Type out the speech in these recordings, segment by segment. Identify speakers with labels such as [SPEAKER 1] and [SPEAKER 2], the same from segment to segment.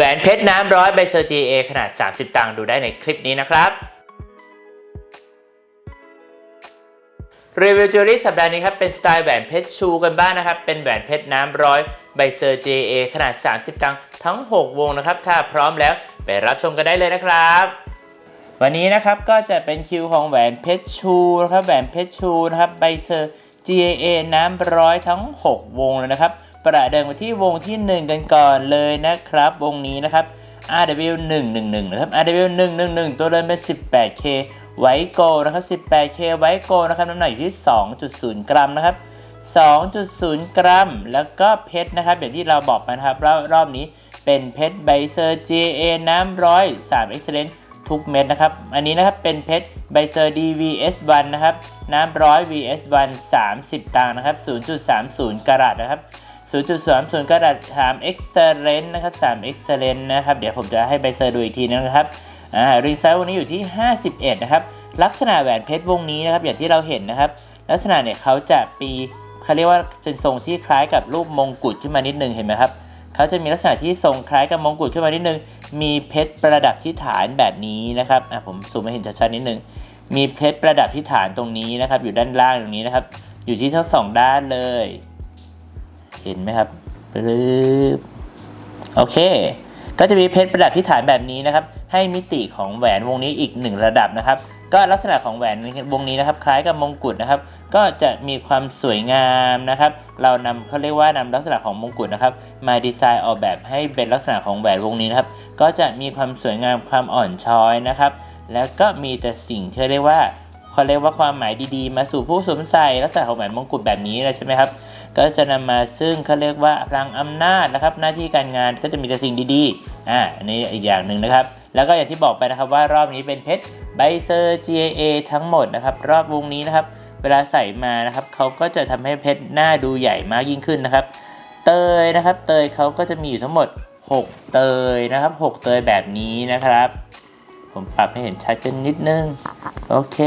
[SPEAKER 1] แหวนเพชรน้ำร้อยใบเซอร์ GA ขนาด 30 ตังค์ดูได้ในคลิปนี้นะครับรีวิวจิวเวลรี่สัปดาห์นี้ครับ เป็นสไตล์แหวนเพชรชูกันบ้างนะครับ เป็นแหวนเพชรน้ำร้อยใบเซอร์ GA ขนาด 30 ตังค์ทั้ง 6 วงนะครับ ถ้าพร้อมแล้วไปรับชมกันได้เลยนะครับ วันนี้นะครับก็จะเป็นคิวของแหวนเพชรชูนะครับแหวนเพชรชูนะครับใบเซอร์ GA น้ำร้อยทั้ง 6 วงเลยนะครับ ประเดิมกันที่วงที่ 1 กันก่อนเลยนะครับ วงนี้นะครับ RW 111 นะครับ RW 111 ตัวเดินเป็น 18K ไวโกนะครับ 18K ไวโกนะครับ น้ำหนักอยู่ที่ 2.0 กรัมนะครับ 2.0 กรัม แล้วก็เพชรนะครับ อย่างที่เราบอกไปนะครับ รอบรอบนี้เป็นเพชรไบเซอร์ GA น้ำร้อย3 Excellent ทุกเม็ดนะครับ อันนี้นะครับเป็นเพชรไบเซอร์ DVS1 นะครับ น้ำร้อย VS1 30ตังค์นะครับ 0.30 กรัตนะครับ 0.30กรัตถาม Excellent นะครับ3 Excellent นะครับ เดี๋ยวผมจะให้ไบเซอร์ดูอีกทีนะครับอ่ารีไซส์วันนี้อยู่ที่ 51 นะครับ ลักษณะแหวนเพชรวงนี้นะครับ อย่างที่เราเห็นนะครับ ลักษณะเนี่ยเขาจะปีเขาเรียกว่าเป็นทรงที่คล้ายกับรูปมงกุฎขึ้นมานิดนึงเห็นไหมครับเขาจะมีลักษณะที่ทรงคล้ายกับมงกุฎขึ้นมานิดนึง มีเพชรประดับที่ฐานแบบนี้นะครับอะผมซูมให้เห็นชัดๆนิดนึง มีเพชรประดับที่ฐานตรงนี้นะครับ อยู่ด้านล่างตรงนี้นะครับ อยู่ที่ทั้งสองด้านเลย เห็นไหมครับปึ๊บโอเค ก็จะมีเพชรประดับที่ฐานแบบนี้นะครับ ให้มิติของแหวนวงนี้อีกหนึ่งระดับนะครับ ก็ลักษณะของแหวนวงนี้นะครับ คล้ายกับมงกุฎนะครับ ก็จะมีความสวยงามนะครับ เรานำเขาเรียกว่านำลักษณะของมงกุฎนะครับ มาดีไซน์ออกแบบให้เป็นลักษณะของแหวนวงนี้นะครับ ก็จะมีความสวยงามความอ่อนช้อยนะครับ แล้วก็มีแต่สิ่งที่เรียกว่า เขาเรียกว่าความหมายดีๆ มาสู่ผู้สวมใส่ลักษณะของแหวนมงกุฎแบบนี้เลยใช่ไหมครับ ก็จะนำมาซึ่งเขาเรียกว่าพลังอำนาจนะครับ หน้าที่การงานก็จะมีแต่สิ่งดีๆอ่าอันนี้อีกอย่างหนึ่งนะครับ แล้วก็อย่างที่บอกไปนะครับว่ารอบนี้เป็นเพชรไบเซอร์ GAA ทั้งหมดนะครับ รอบวงนี้นะครับ เวลาใส่มานะครับเขาก็จะทำให้เพชรหน้าดูใหญ่มากยิ่งขึ้นนะครับ เตยนะครับ เตยเขาก็จะมีอยู่ทั้งหมด 6 เตยนะครับ 6 เตยแบบนี้นะครับ ผมปรับให้เห็นชัดขึ้นนิดนึง โอเค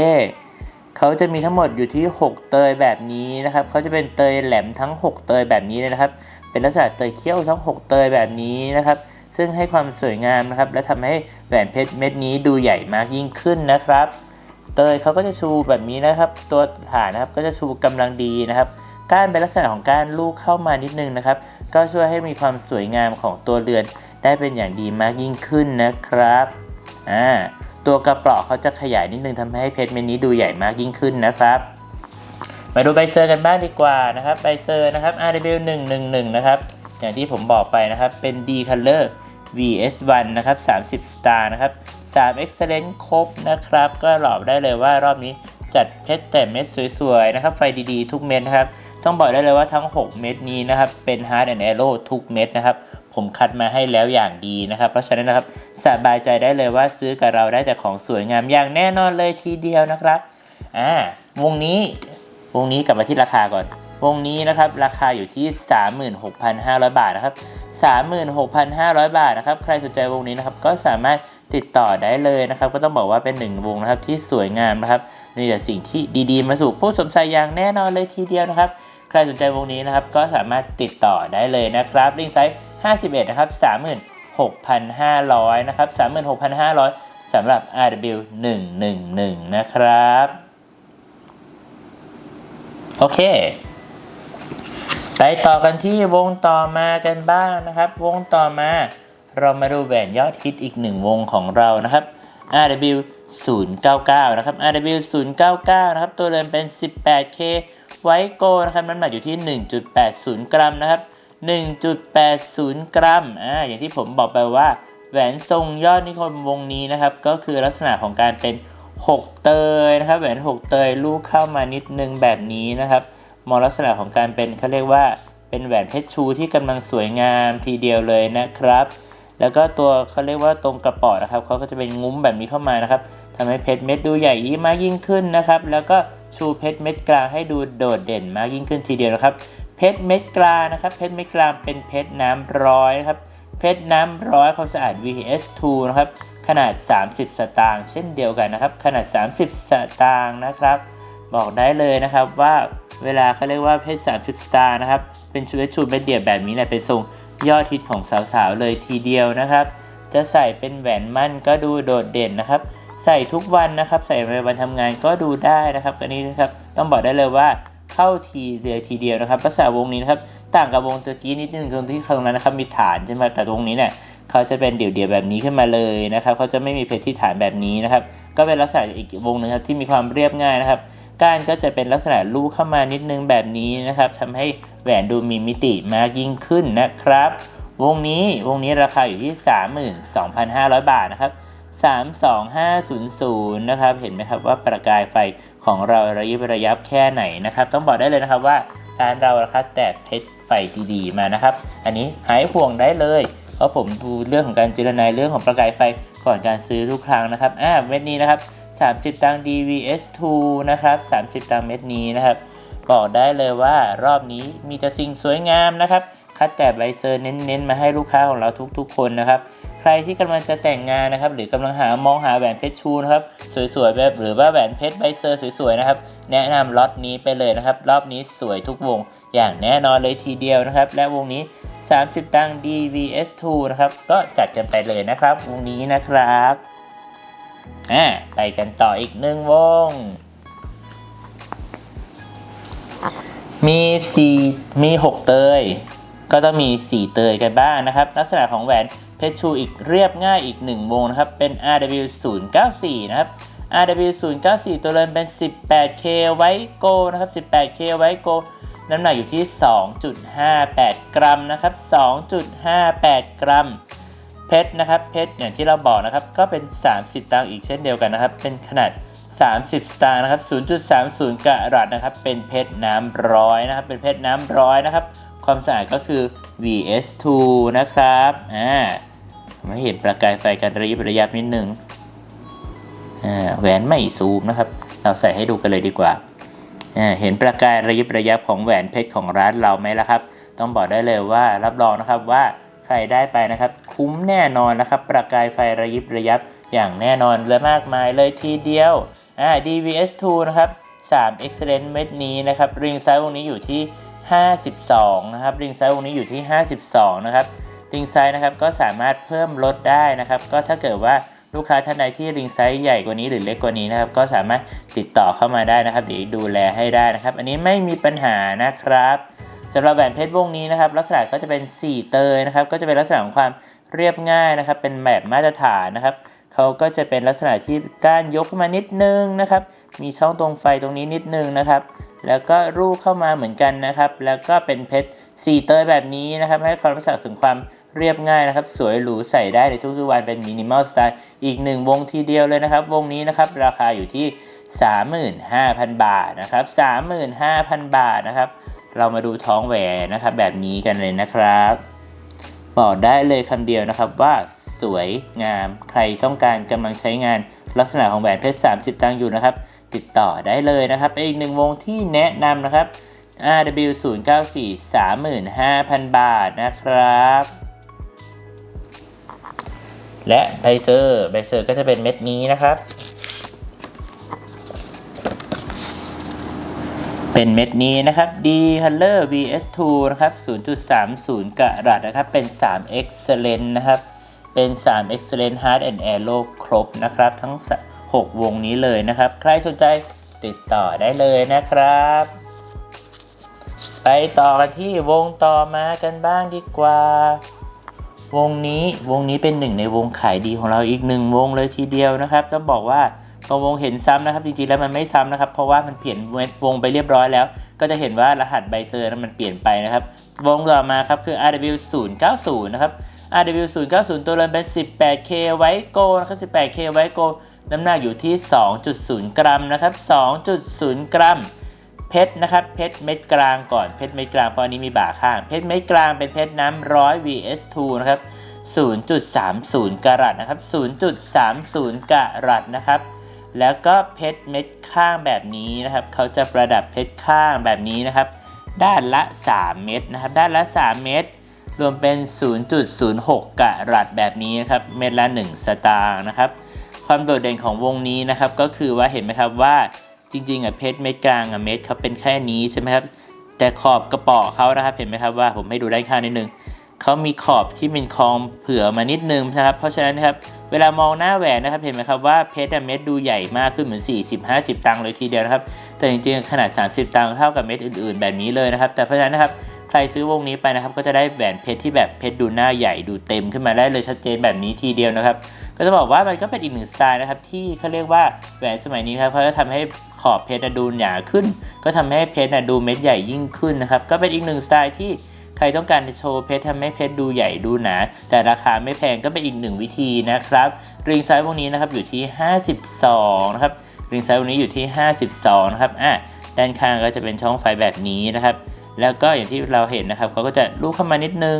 [SPEAKER 1] เขาจะมีทั้งหมดอยู่ที่ 6 เตยแบบนี้นะครับเขาจะเป็นเตยแหลมทั้ง 6 เตยแบบนี้เลยนะครับ เป็นลักษณะเตยเขี้ยวทั้ง 6 เตยแบบนี้นะครับ ซึ่งให้ความสวยงามนะครับ และทำให้แหวนเพชรเม็ดนี้ดูใหญ่มากยิ่งขึ้นนะครับ เตยเขาก็จะชูแบบนี้นะครับ ตัวฐานนะครับก็จะชูกำลังดีนะครับก้านเป็นลักษณะของก้านลูกเข้ามานิดนึงนะครับ ก็ช่วยให้มีความสวยงามของตัวเรือนได้เป็นอย่างดีมากยิ่งขึ้นนะครับ อ่าตัวกระเปราะเขาจะขยายนิดนึงทำให้เพชรเม็ดนี้ดูใหญ่มากยิ่งขึ้นนะครับ มาดูใบเซอร์กันบ้างดีกว่านะครับใบเซอร์นะครับ RW 111นะครับอย่างที่ผมบอกไปนะครับเป็น D Color VS1 นะครับ30 Star นะครับ3 Excellent ครบนะครับ ก็หลอบได้เลยว่ารอบนี้จัดเพชรแต่เม็ดสวยๆนะครับไฟดีๆ ทุกเม็ดนะครับ ต้องบอกได้เลยว่าทั้ง 6 เม็ดนี้นะครับเป็น Hard and Arrow ทุกเม็ดนะครับ ผมคัดมาให้แล้วอย่างดีนะครับ เพราะฉะนั้นนะครับสบายใจได้เลยว่าซื้อกับเราได้แต่ของสวยงามอย่างแน่นอนเลยทีเดียวนะครับอ่าวงนี้วงนี้กลับมาที่ราคาก่อน วงนี้นะครับราคาอยู่ที่ 36,500 บาทนะครับ 36,500 บาทนะครับ ใครสนใจวงนี้นะครับก็สามารถติดต่อได้เลยนะครับ ก็ต้องบอกว่าเป็นหนึ่งวงนะครับที่สวยงามนะครับมีแต่สิ่งที่ดีๆ มาสู่ผู้สมใส่อย่างแน่นอนเลยทีเดียวนะครับ ใครสนใจวงนี้นะครับก็สามารถติดต่อได้เลยนะครับลิงก์ไซส์ 51นะครับ36,500นะครับ36,500สำหรับ RW 111นะครับ โอเค ไปต่อกันที่วงต่อมากันบ้างนะครับ วงต่อมาเรามาดูแหวนยอดฮิตอีกหนึ่งวงของเรานะครับ RW 099นะครับ RW 099นะครับ ตัวเดิมเป็น 18K ไวโกนะครับ น้ำหนักอยู่ที่ 1.80 กรัมนะครับ 1.80 กรัมอ่าอย่างที่ผมบอกไปว่า แหวนทรงยอดนิคมวงนี้นะครับ ก็คือลักษณะของการเป็น 6 เตยนะครับ แหวน 6 เตยลูกเข้ามานิดนึงแบบนี้นะครับ มองลักษณะของการเป็นเขาเรียกว่าเป็นแหวนเพชรชูที่กำลังสวยงามทีเดียวเลยนะครับ แล้วก็ตัวเขาเรียกว่าตรงกระป๋อนะครับเขาก็จะเป็นงุ้มแบบนี้เข้ามานะครับทำให้เพชรเม็ดดูใหญ่ยิ่งมากยิ่งขึ้นนะครับ แล้วก็ชูเพชรเม็ดกลางให้ดูโดดเด่นมากยิ่งขึ้นทีเดียวนะครับ เพชรเม็ดกลานะครับเพชรเม็ดกลางเป็นเพชรน้ำร้อยนะครับเพชรน้ำร้อยความสะอาด VS2 นะครับขนาด 30 สตางค์เช่นเดียวกันนะครับ ขนาด 30 สตางค์นะครับ บอกได้เลยนะครับว่าเวลาเขาเรียกว่าเพชร30 สตางค์นะครับ เป็นชูเวชูเม็ดเดียวแบบนี้เนี่ยเป็นทรงยอดฮิตของสาวๆเลยทีเดียวนะครับ จะใส่เป็นแหวนมั่นก็ดูโดดเด่นนะครับ ใส่ทุกวันนะครับ ใส่ในวันทำงานก็ดูได้นะครับอันนี้นะครับต้องบอกได้เลยว่า เข้าทีเดียวทีเดียวนะครับภาษาวงนี้นะครับต่างกับวงตะกี้นิดนึงตรงที่ตรงนั้นนะครับมีฐานใช่ไหมแต่ตรงนี้เนี่ยเขาจะเป็นเดี่ยวๆแบบนี้ขึ้นมาเลยนะครับเขาจะไม่มีเพชรที่ฐานแบบนี้นะครับก็เป็นลักษณะอีกวงหนึงครับที่มีความเรียบง่ายนะครับก้านก็จะเป็นลักษณะลูกเข้ามานิดนึงแบบนี้นะครับทำให้แหวนดูมีมิติมากยิ่งขึ้นนะครับ วงนี้วงนี้ราคาอยู่ที่ 32,500 บาทนะครับ 32500 นะครับ เห็นไหมครับว่าประกายไฟของเราระยิบระยับแค่ไหนนะครับ ต้องบอกได้เลยนะครับว่าร้านเราราคาแต่เพชรไฟดีๆมานะครับ อันนี้หายห่วงได้เลย เพราะผมดูเรื่องของการเจรนายเรื่องของประกายไฟก่อนการซื้อทุกครั้งนะครับอ่าเม็ดนี้นะครับ 30 ตัง DVS2 นะครับ 30 ตังเม็ดนี้นะครับ บอกได้เลยว่ารอบนี้มีแต่สิ่งสวยงามนะครับ คัดแต่ใบเซอร์เน้นๆ มาให้ลูกค้าของเราทุกๆ คนนะครับ ใครที่กำลังจะแต่งงานนะครับ หรือกำลังหามองหาแหวนเพชรชูนะครับสวยๆแบบหรือว่าแหวนเพชรใบเซอร์สวยๆนะครับ แนะนำล็อตนี้ไปเลยนะครับ รอบนี้สวยทุกวงอย่างแน่นอนเลยทีเดียวนะครับ และวงนี้ 30 ตัง DVS2 นะครับ ก็จัดกันไปเลยนะครับวงนี้นะครับอ่าไปกันต่ออีกหนึ่งวงมีสี่มีหกเตย ก็ต้องมี 4 เตยกันบ้างนะครับ ลักษณะของแหวนเพชรชูอีกเรียบง่ายอีก 1 วงนะครับ เป็น RW 0 9 4 นะครับ RW 0 9 4 ตัวเรือนเป็น 18K ไว้โกนะครับ 18K ไว้โกน้ำหนักอยู่ที่ 2.58 กรัมนะครับ 2.58 กรัม เพชรนะครับ เพชรอย่างที่เราบอกนะครับ ก็เป็น 30ตังค์อีกเช่นเดียวกันนะครับ เป็นขนาด 30 สตางค์นะครับ 0.30 กะรัตนะครับ เป็นเพชรน้ำร้อยนะครับ เป็นเพชรน้ำร้อยนะครับ ความสะอาดก็คือ VS2 นะครับอ่าไม่เห็นประกายไฟกันระยิบระยับนิดนึงอ่าแหวนไม่ซูมนะครับ เราใส่ให้ดูกันเลยดีกว่าอ่าเห็นประกายระยิบระยับของแหวนเพชรของร้านเราไหมล่ะครับ ต้องบอกได้เลยว่ารับรองนะครับว่าใครได้ไปนะครับ คุ้มแน่นอนนะครับ ประกายไฟระยิบระยับอย่างแน่นอนและมากมายเลยทีเดียวอ่า DVS2 นะครับ3 Excellent เม็ดนี้นะครับริงไซส์วงนี้อยู่ที่ 52 นะครับริงไซส์วงนี้อยู่ที่ 52 นะครับริงไซส์นะครับก็สามารถเพิ่มลดได้นะครับ ก็ถ้าเกิดว่าลูกค้าท่านใดที่ริงไซส์ใหญ่กว่านี้หรือเล็กกว่านี้นะครับ ก็สามารถติดต่อเข้ามาได้นะครับเดี๋ยวดูแลให้ได้นะครับ อันนี้ไม่มีปัญหานะครับสำหรับแหวนเพชรวงนี้นะครับ ลักษณะก็จะเป็น4เตยนะครับ ก็จะเป็นลักษณะของความเรียบง่ายนะครับ เป็นแบบมาตรฐานนะครับเขาก็จะเป็นลักษณะที่ก้านยกขึ้นมานิดนึงนะครับ มีช่องตรงไฟตรงนี้นิดนึงนะครับ แล้วก็รูปเข้ามาเหมือนกันนะครับ แล้วก็เป็นเพชรสีเตยแบบนี้นะครับ ให้ความรู้สึกถึงความเรียบง่ายนะครับ สวยหรูใส่ได้ในทุกๆวันเป็นมินิมอลสไตล์อีกหนึ่งวงทีเดียวเลยนะครับ วงนี้นะครับ ราคาอยู่ที่ 35,000 บาทนะครับ 35,000 บาทนะครับ เรามาดูท้องแหวนนะครับ แบบนี้กันเลยนะครับ บอกได้เลยคำเดียวนะครับว่าสวยงามใครต้องการกำลังใช้งานลักษณะของแหวนเพชร 30 ตังค์อยู่นะครับ ติดต่อได้เลยนะครับเป็นอีกหนึ่งวงที่แนะนำนะครับ RW 0 9 4 35,000 บาทนะครับ และไบเซอร์ไบเซอร์ก็จะเป็นเม็ดนี้นะครับ เป็นเม็ดนี้นะครับ D Color VS2 นะครับ 0.30 กะรัตนะครับ เป็น 3 Excellent นะครับ เป็น 3 Excellent Hard and Aero ครบนะครับ ทั้ง 6 วงนี้เลยนะครับ ใครสนใจติดต่อได้เลยนะครับ ไปต่อกันที่วงต่อมากันบ้างดีกว่า วงนี้วงนี้เป็นหนึ่งในวงขายดีของเราอีกหนึ่งวงเลยทีเดียวนะครับต้องบอกว่าบางวงเห็นซ้ำนะครับจริงๆแล้วมันไม่ซ้ำนะครับ เพราะว่ามันเปลี่ยนวงไปเรียบร้อยแล้ว ก็จะเห็นว่ารหัสใบเซอร์นั้นมันเปลี่ยนไปนะครับ วงต่อมาครับคือ RW 0 9 0นะครับ RW 0 9 0ตัวเรือนเป็น 18K ไว้โกนะครับ 18K ไว้โก น้ำหนักอยู่ที่ 2.0 กรัมนะครับ 2.0 กรัม เพชรนะครับเพชรเม็ดกลางก่อนเพชรเม็ดกลางเพราะอันนี้มีบ่าข้าง เพชรเม็ดกลางเป็นเพชรน้ำร้อย VS2 นะครับ 0.30 กรัตนะครับ 0.30 กรัตนะครับ แล้วก็เพชรเม็ดข้างแบบนี้นะครับ เขาจะประดับเพชรข้างแบบนี้นะครับ ด้านละ 3 เม็ดนะครับ ด้านละ 3 เม็ดรวมเป็น 0.06 กรัตแบบนี้นะครับ เม็ดละ 1 สตางค์นะครับ ความโดดเด่นของวงนี้นะครับก็คือว่าเห็นไหมครับว่าจริงๆอะเพชรเม็ดกลางอะเม็ดเขาเป็นแค่นี้ใช่ไหมครับแต่ขอบกระป๋อเขานะครับเห็นไหมครับว่าผมให้ดูด้านข้างนิดนึงเขามีขอบที่เป็นคองเผื่อมานิดนึงนะครับเพราะฉะนั้นนะครับเวลามองหน้าแหวนนะครับเห็นไหมครับว่าเพชรอะเม็ดดูใหญ่มากขึ้นเหมือน 40-50 ตังค์เลยทีเดียวนะครับแต่จริงๆขนาด 30 ตังค์เท่ากับเม็ดอื่นๆ แบบนี้เลยนะครับ แต่เพราะฉะนั้นนะครับ ใครซื้อวงนี้ไปนะครับก็จะได้แหวนเพชรที่แบบเพชรดูหน้าใหญ่ดูเต็มขึ้นมาได้เลยชัดเจนแบบนี้ทีเดียวนะครับ ก็จะบอกว่ามันก็เป็นอีกหนึ่งสไตล์นะครับที่เขาเรียกว่าแหวนสมัยนี้ครับเขาจะทำให้ขอบเพชรดูหนาขึ้น ก็ทำให้เพชรดูเม็ดใหญ่ยิ่งขึ้นนะครับก็เป็นอีกหนึ่งสไตล์ที่ใครต้องการจะโชว์เพชรทำให้เพชรดูใหญ่ดูหนา แต่ราคาไม่แพงก็เป็นอีกหนึ่งวิธีนะครับริงไซส์วงนี้นะครับอยู่ที่ 52นะครับริงไซส์วงนี้อยู่ที่ 52นะครับอะด้านข้างก็จะเป็นช่องไฟแบบนี้นะครับ แล้วก็อย่างที่เราเห็นนะครับเขาก็จะลูกเข้ามานิดนึง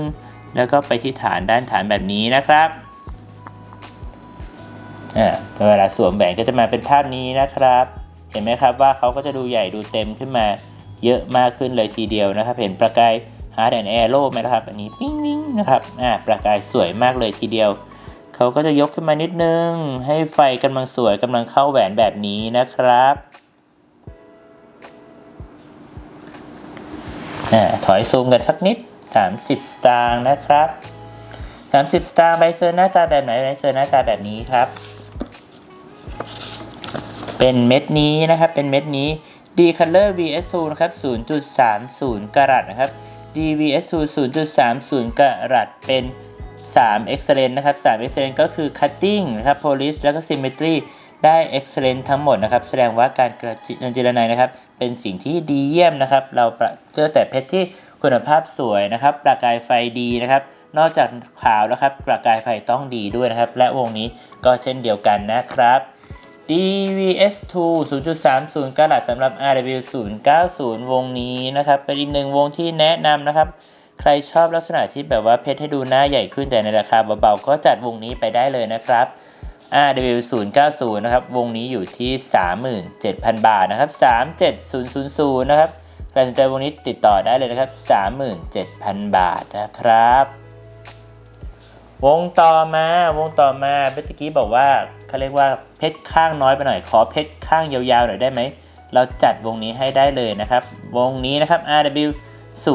[SPEAKER 1] แล้วก็ไปที่ฐานด้านฐานแบบนี้นะครับอ่าเวลาสวมแหวนก็จะมาเป็นภาพนี้นะครับ เห็นไหมครับว่าเขาก็จะดูใหญ่ดูเต็มขึ้นมาเยอะมากขึ้นเลยทีเดียวนะครับ เห็นประกาย Hard and Arrow ไหมครับ อันนี้ปิ้งปิ้งนะครับอ่าประกายสวยมากเลยทีเดียว เขาก็จะยกขึ้นมานิดนึง ให้ไฟกำลังสวยกำลังเข้าแหวนแบบนี้นะครับ ถอยซูมกันสักนิด 30 สตางค์นะครับ 30 สตางค์ใบเซอร์หน้าตาแบบไหนใบเซอร์หน้าตาแบบนี้ครับ เป็นเม็ดนี้นะครับ เป็นเม็ดนี้ D Color VS2 นะครับ 0.30 กรัตนะครับ DVS2 0.30 กรัตเป็น3 Excellent นะครับ3 Excellent ก็คือ Cutting นะครับ Polish แล้วก็ Symmetry ได้ Excellent ทั้งหมดนะครับ แสดงว่าการกระจิรนัยนะครับ เป็นสิ่งที่ดีเยี่ยมนะครับ เราเจอแต่เพชรที่คุณภาพสวยนะครับ ประกายไฟดีนะครับ นอกจากขาวแล้วครับประกายไฟต้องดีด้วยนะครับ และวงนี้ก็เช่นเดียวกันนะครับ DVS2 0.30กะรัตสำหรับ RW 090 วงนี้นะครับ เป็นอีกหนึ่งวงที่แนะนำนะครับ ใครชอบลักษณะที่แบบว่าเพชรให้ดูหน้าใหญ่ขึ้นแต่ในราคาเบาๆ ก็จัดวงนี้ไปได้เลยนะครับ RW 090 นะครับวงนี้อยู่ที่ 37,000 บาทนะครับ 37000 นะครับใครสนใจวงนี้ติดต่อได้เลยนะครับ 37,000 บาทนะครับ วงต่อมาวงต่อมาเมื่อกี้บอกว่าเขาเรียกว่าเพชรข้างน้อยไปหน่อย ขอเพชรข้างยาวๆหน่อยได้ไหม เราจัดวงนี้ให้ได้เลยนะครับ วงนี้นะครับ RW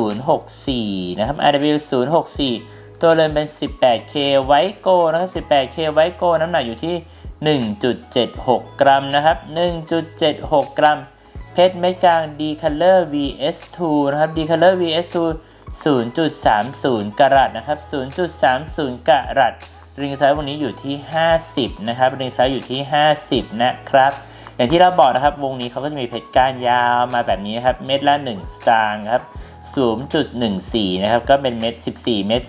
[SPEAKER 1] 064นะครับ RW 064 ตัวเรือนเป็น 18K ไวโก้นะครับ 18K ไวโก้น้ำหนักอยู่ที่ 1.76 กรัมนะครับ 1.76 กรัม เพชรเม็ดกลาง D Color VS2 นะครับ D Color VS2 0.30 กรัตนะครับ 0.30 กรัตริงไซส์วันนี้อยู่ที่ 50 นะครับ ริงไซส์อยู่ที่ 50 นะครับ อย่างที่เราบอกนะครับ วงนี้เขาก็จะมีเพชรก้านยาวมาแบบนี้นครับ เม็ดละ 1 สตางค์ครับ 0.14 นะครับ ก็เป็นเม็ด 14 เม็ด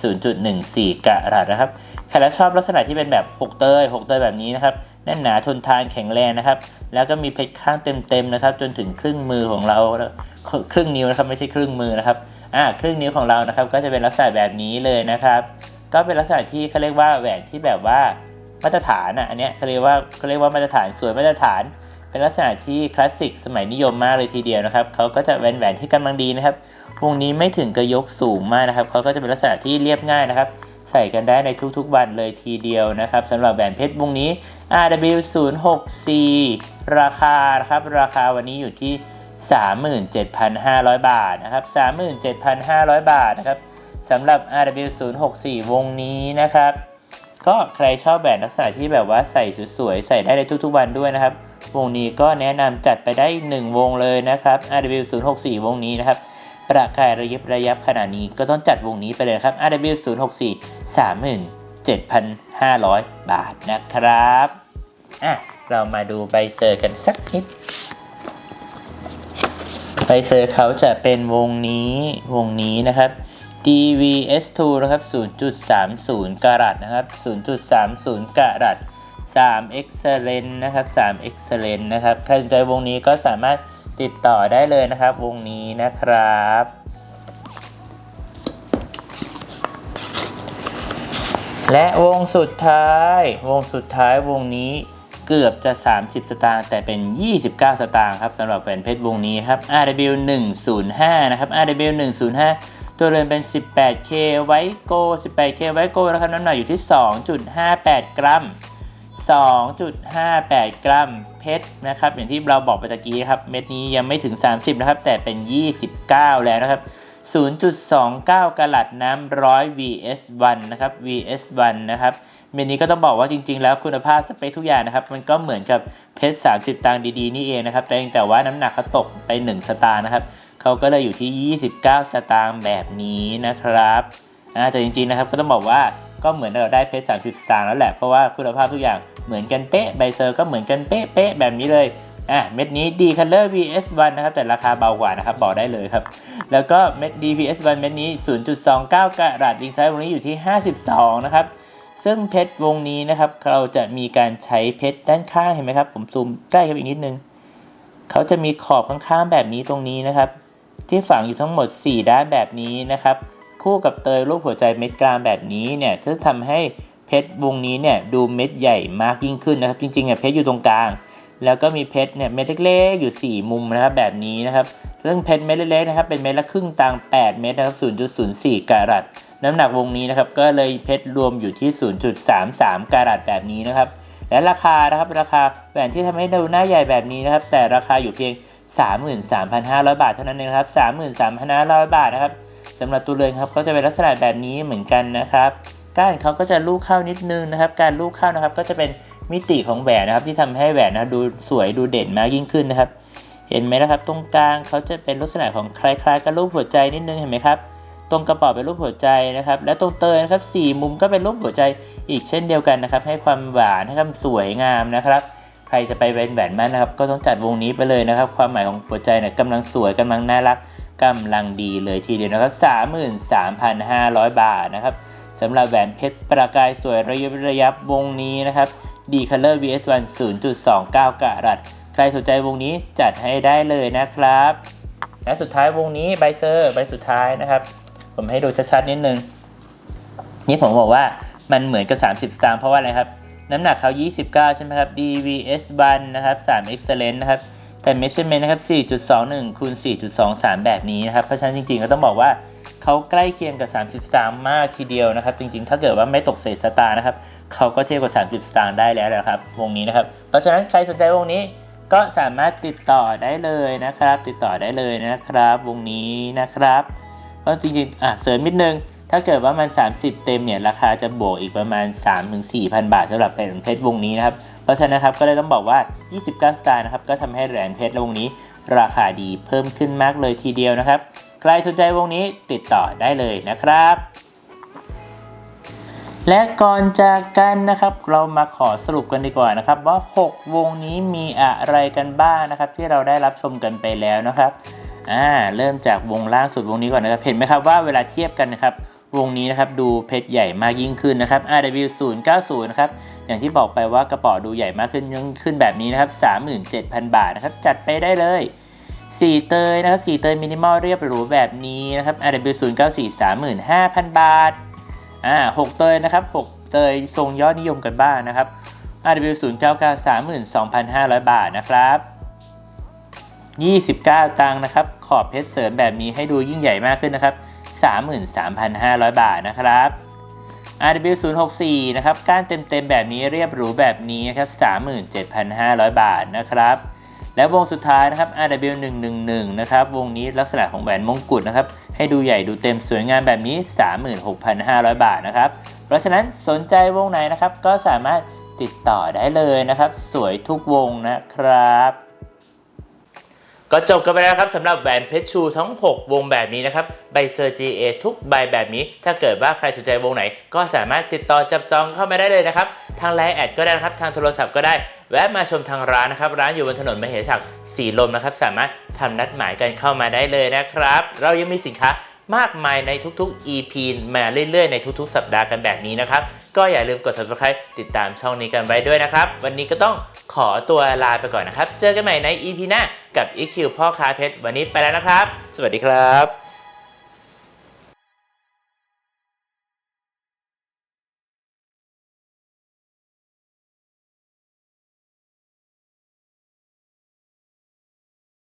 [SPEAKER 1] 0.14 กะรัตนะครับ ใครแล้วชอบลักษณะที่เป็นแบบ 6 เตย 6 เตยแบบนี้นะครับ แน่นหนาทนทานแข็งแรงนะครับ แล้วก็มีเพชรข้างเต็มๆนะครับ จนถึงครึ่งมือของเรา ครึ่งนิ้วนะครับ ไม่ใช่ครึ่งมือนะครับ อ่า ครึ่งนิ้วของเรานะครับ ก็จะเป็นลักษณะแบบนี้เลยนะครับ ก็เป็นลักษณะที่เขาเรียกว่าแหวนที่แบบว่ามาตรฐานอะ อันเนี้ยเขาเรียกว่าเขาเรียกว่ามาตรฐานสวยมาตรฐานเป็นลักษณะที่คลาสสิกสมัยนิยมมากเลยทีเดียวนะครับ เขาก็จะแหวนแหวนที่กำลังดีนะครับ วงนี้ไม่ถึงกระยกสูงมากนะครับเขาก็จะเป็นลักษณะที่เรียบง่ายนะครับ ใส่กันได้ในทุกๆวันเลยทีเดียวนะครับสำหรับแหวนเพชรวงนี้ RW 0 6 4 ราคานะครับราคาวันนี้อยู่ที่ 37,500 บาทนะครับ 37,500 บาทนะครับสำหรับ RW 0 6 4 วงนี้นะครับ ก็ใครชอบแหวนลักษณะที่แบบว่าใส่สวยๆ ใส่ได้ในทุกๆวันด้วยนะครับ วงนี้ก็แนะนำจัดไปได้อีกหนึ่งวงเลยนะครับ RW 0 6 4 วงนี้นะครับ ประกายระยิบระยับขนาดนี้ก็ต้องจัดวงนี้ไปเลยครับ RW 0 6 4 37,500 บาทนะครับ อะ เรามาดูใบเซอร์กันสักนิด ใบเซอร์เขาจะเป็นวงนี้ วงนี้นะครับ DVS2 นะครับ 0.30 กรัตนะครับ 0.30 กรัต3 Excellent นะครับ 3 Excellent นะครับ ใครสนใจวงนี้ก็สามารถ ติดต่อได้เลยนะครับ วงนี้นะครับ และวงสุดท้าย วงสุดท้ายวงนี้เกือบจะ 30 สตางค์แต่เป็น 29 สตางค์ครับสำหรับแหวนเพชรวงนี้ครับ RW 105นะครับ RW 105ตัวเรือนเป็น 18K ไวโก 18K ไวโกนะครับน้ำหนักอยู่ที่ 2.58 กรัม 2.58 กรัมเพชรนะครับ อย่างที่เราบอกไปตะกี้ครับ เม็ดนี้ยังไม่ถึง 30 นะครับ แต่เป็น 29 แล้วนะครับ 0.29กะลัดน้ำร้อย vs1 นะครับ vs1 นะครับ เมนนี้ก็ต้องบอกว่าจริง ๆ แล้วคุณภาพสเปคทุกอย่างนะครับ มันก็เหมือนกับเพชร 30 ตังดีๆ นี่เองนะครับ แต่เพียงแต่ว่าน้ำหนักเขาตกไป 1 สตางค์นะครับ เขาก็เลยอยู่ที่ 29 สตางค์แบบนี้นะครับแต่จริง ๆ นะครับก็ต้องบอกว่า ก็เหมือนเราได้เพชร30 สตางค์แล้วแหละ เพราะว่าคุณภาพทุกอย่างเหมือนกันเป๊ะใบเซอร์ก็เหมือนกันเป๊ะๆแบบนี้เลยอะเม็ดนี้ D Color VS1 นะครับ แต่ราคาเบากว่านะครับ บอกได้เลยครับ แล้วก็เม็ด D VS1 เม็ดนี้ 0.29กะรัตลิงไซส์วงนี้อยู่ที่ 52 นะครับ ซึ่งเพชรวงนี้นะครับ เราจะมีการใช้เพชรด้านข้างเห็นไหมครับ ผมซูมใกล้ครับอีกนิดนึง เขาจะมีขอบข้างๆแบบนี้ตรงนี้นะครับ ที่ฝังอยู่ทั้งหมด 4 ด้านแบบนี้นะครับ คู่กับเตยรูปหัวใจเม็ดกลางแบบนี้เนี่ยจะทำให้เพชรวงนี้เนี่ยดูเม็ดใหญ่มากยิ่งขึ้นนะครับ จริงๆเนี่ยเพชรอยู่ตรงกลาง แล้วก็มีเพชรเนี่ยเม็ดเล็กๆอยู่ 4 มุมนะครับแบบนี้นะครับ ซึ่งเพชรเม็ดเล็กๆนะครับเป็นเม็ดละครึ่งตังค์8เม็ดนะครับ 0.04 กรัตน้ำหนักวงนี้นะครับก็เลยเพชรรวมอยู่ที่ 0.33 กรัตแบบนี้นะครับ และราคานะครับราคาแหวนที่ทำให้ดูหน้าใหญ่แบบนี้นะครับ แต่ราคาอยู่เพียง 33,500 บาทเท่านั้นเองนะครับ 33,500 บาทนะครับ สำหรับตัวเรือนครับเขาจะเป็นลักษณะแบบนี้เหมือนกันนะครับก้านเขาก็จะลูกเข้านิดนึงนะครับ การลูกเข้านะครับก็จะเป็นมิติของแหวนนะครับ ที่ทำให้แหวนนะครับดูสวยดูเด่นมากยิ่งขึ้นนะครับ เห็นไหมนะครับ ตรงกลางเขาจะเป็นลักษณะของคล้ายๆกับรูปหัวใจนิดนึงเห็นไหมครับตรงกระเป๋าเป็นรูปหัวใจนะครับ และตรงเตยนะครับสี่มุมก็เป็นรูปหัวใจอีกเช่นเดียวกันนะครับ ให้ความหวานให้ความสวยงามนะครับ ใครจะไปเป็นแหวนมั่นนะครับ ก็ต้องจัดวงนี้ไปเลยนะครับ ความหมายของหัวใจเนี่ยกำลังสวยกำลังน่ารัก กำลังดีเลยทีเดียวนะครับ 33,500 บาทนะครับสำหรับแหวนเพชรประกายสวยระยิบระยับวงนี้นะครับ D Color VS1 0.29กะรัตใครสนใจวงนี้จัดให้ได้เลยนะครับ และสุดท้ายวงนี้ใบเซอร์ใบสุดท้ายนะครับ ผมให้ดูชัดๆนิดนึง นี่ผมบอกว่ามันเหมือนกับ 30 สตางค์เพราะว่าอะไรครับ น้ำหนักเขา 29 ใช่ไหมครับ DVS1 นะครับ3 Excellent นะครับ แต่ Measurement นะครับ 4.21คูณ4.23 แบบนี้นะครับ เพราะฉะนั้นจริงๆ ก็ต้องบอกว่าเขาใกล้เคียงกับ30สตางค์มากทีเดียวนะครับ จริงๆ ถ้าเกิดว่าไม่ตกเศษสตางค์นะครับ เขาก็เทียบกับ 30 สตางค์ได้แล้วนะครับ วงนี้นะครับ เพราะฉะนั้นใครสนใจวงนี้ก็สามารถติดต่อได้เลยนะครับ ติดต่อได้เลยนะครับ วงนี้นะครับเพราะจริงๆ อะเสริมนิดนึง ถ้าเกิดว่ามัน 30 เต็มเนี่ยราคาจะบวกอีกประมาณ 3-4,000 บาทสำหรับแผ่นเพชรวงนี้นะครับ เพราะฉะนั้นนะครับก็เลยต้องบอกว่า 29 สตางค์นะครับก็ทำให้แหวนเพชรวงนี้ ราคาดีเพิ่มขึ้นมากเลยทีเดียวนะครับใครสนใจวงนี้ติดต่อได้เลยนะครับ และก่อนจากกันนะครับ เรามาขอสรุปกันดีกว่านะครับ ว่า 6 วงนี้มีอะไรกันบ้างนะครับ ที่เราได้รับชมกันไปแล้วนะครับอ่าเริ่มจากวงล่างสุดวงนี้ก่อนนะครับ เห็นไหมครับว่าเวลาเทียบกันนะครับ วงนี้นะครับดูเพชรใหญ่มากยิ่งขึ้นนะครับ RW 0 9 0นะครับอย่างที่บอกไปว่ากระป๋อดูใหญ่มากขึ้นยิ่งขึ้นแบบนี้นะครับ 37,000 บาทนะครับจัดไปได้เลย4เตยนะครับ4เตยมินิมอลเรียบหรูแบบนี้นะครับ RW 0 9 4 35,000 บาทอ่า6เตยนะครับ6เตยทรงยอดนิยมกันบ้างนะครับ RW 0 9 9 32,500 บาทนะครับ29 ตังค์นะครับ ขอบเพชรเสริมแบบนี้ให้ดูยิ่งใหญ่มากขึ้นนะครับ 33,500 บาทนะครับ RW 0 6 4นะครับก้านเต็มๆแบบนี้เรียบหรูแบบนี้นะครับ37,500 บาทนะครับ และวงสุดท้ายนะครับ RW 111นะครับวงนี้ลักษณะของแหวนมงกุฎนะครับให้ดูใหญ่ดูเต็มสวยงามแบบนี้ 36,500 บาทนะครับ เพราะฉะนั้นสนใจวงไหนนะครับก็สามารถติดต่อได้เลยนะครับ สวยทุกวงนะครับ ก็จบกันไปแล้วครับสำหรับแหวนเพชรชูทั้ง 6 วงแบบนี้นะครับใบเซอร์ GA ทุกใบแบบนี้ ถ้าเกิดว่าใครสนใจวงไหน ก็สามารถติดต่อจับจองเข้ามาได้เลยนะครับ ทางไลน์แอดก็ได้นะครับ ทางโทรศัพท์ก็ได้ แวะมาชมทางร้านนะครับ ร้านอยู่บนถนนมเหศักดิ์สีลมนะครับ สามารถทำนัดหมายกันเข้ามาได้เลยนะครับ เรายังมีสินค้ามากมายในทุกๆ EP มาเรื่อยๆ ในทุกๆ สัปดาห์กันแบบนี้นะครับ ก็อย่าลืมกด subscribe ติดตามช่องนี้กันไว้ด้วยนะครับ วันนี้ก็ต้องขอตัวลาไปก่อนนะครับ เจอกันใหม่ใน EP หน้ากับ EQ พ่อค้าเพชร วันนี้ไปแล้วนะครับ สวัสดีครับ